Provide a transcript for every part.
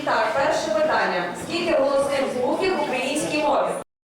І так, перше питання. Скільки голосних звуків в українській мові?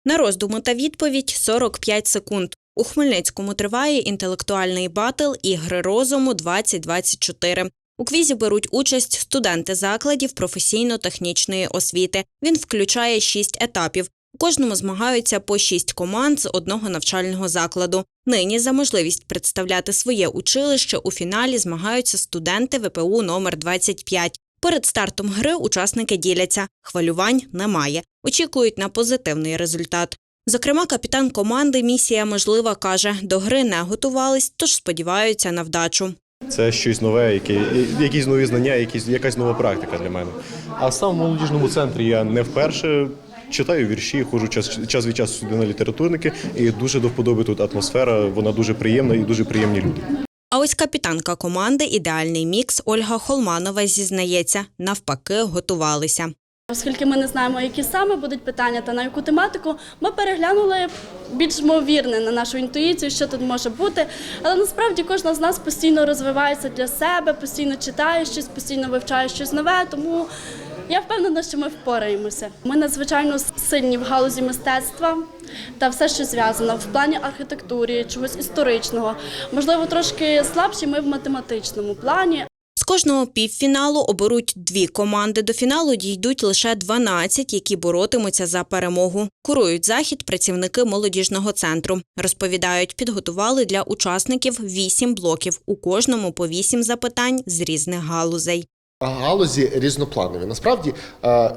На роздуму та відповідь 45 секунд. У Хмельницькому триває інтелектуальний батл ігри розуму 2024. У квізі беруть участь студенти закладів професійно-технічної освіти. Він включає шість етапів. У кожному змагаються по шість команд з одного навчального закладу. Нині за можливість представляти своє училище у фіналі змагаються студенти ВПУ номер 25. Перед стартом гри учасники діляться. Хвилювань немає. Очікують на позитивний результат. Зокрема, капітан команди Місія можлива каже, до гри не готувались, тож сподіваються на вдачу. Це щось нове, яке, якісь нові знання, якісь, якась нова практика для мене. А сам в молодіжному центрі я не вперше читаю вірші, ходжу час, час від часу сюди на літературники, і дуже до вподоби тут атмосфера, вона дуже приємна і дуже приємні люди. А ось капітанка команди Ідеальний мікс Ольга Холманова зізнається, навпаки, готувалися. Оскільки ми не знаємо, які саме будуть питання та на яку тематику, ми переглянули більш ймовірне на нашу інтуїцію, що тут може бути. Але насправді кожна з нас постійно розвивається для себе, постійно читає щось, постійно вивчає щось нове. Тому я впевнена, що ми впораємося. Ми надзвичайно сильні в галузі мистецтва та все, що зв'язано в плані архітектури, чогось історичного. Можливо, трошки слабші ми в математичному плані, З кожного півфіналу оберуть дві команди. До фіналу дійдуть лише 12, які боротимуться за перемогу. Курують захід працівники молодіжного центру. Розповідають, підготували для учасників вісім блоків. У кожному по вісім запитань з різних галузей. Галузі різнопланові. Насправді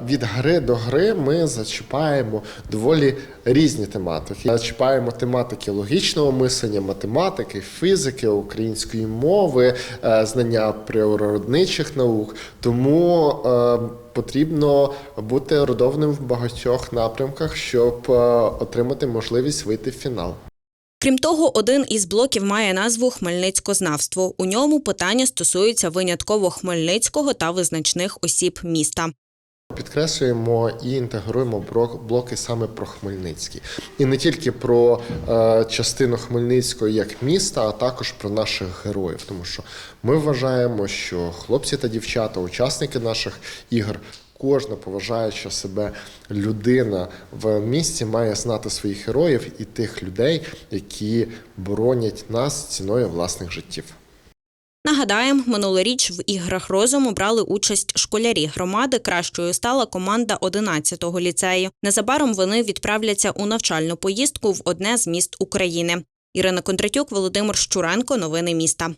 від гри до гри ми зачіпаємо доволі різні тематики. Зачіпаємо тематики логічного мислення, математики, фізики, української мови, е, знання природничих наук. Тому е, потрібно бути родовним в багатьох напрямках, щоб е, отримати можливість вийти в фінал. Крім того, один із блоків має назву Хмельницькознавство. У ньому питання стосуються винятково Хмельницького та визначних осіб міста. Підкреслюємо і інтегруємо блоки саме про Хмельницький. І не тільки про е, частину Хмельницького як міста, а також про наших героїв. Тому що ми вважаємо, що хлопці та дівчата, учасники наших ігор, кожна поважаюча себе людина в місті має знати своїх героїв і тих людей, які боронять нас ціною власних життів. Нагадаємо, минулоріч в іграх розуму брали участь школярі громади. Кращою стала команда 11-го ліцею. Незабаром вони відправляться у навчальну поїздку в одне з міст України. Ірина Кондратюк, Володимир Щуренко. Новини міста.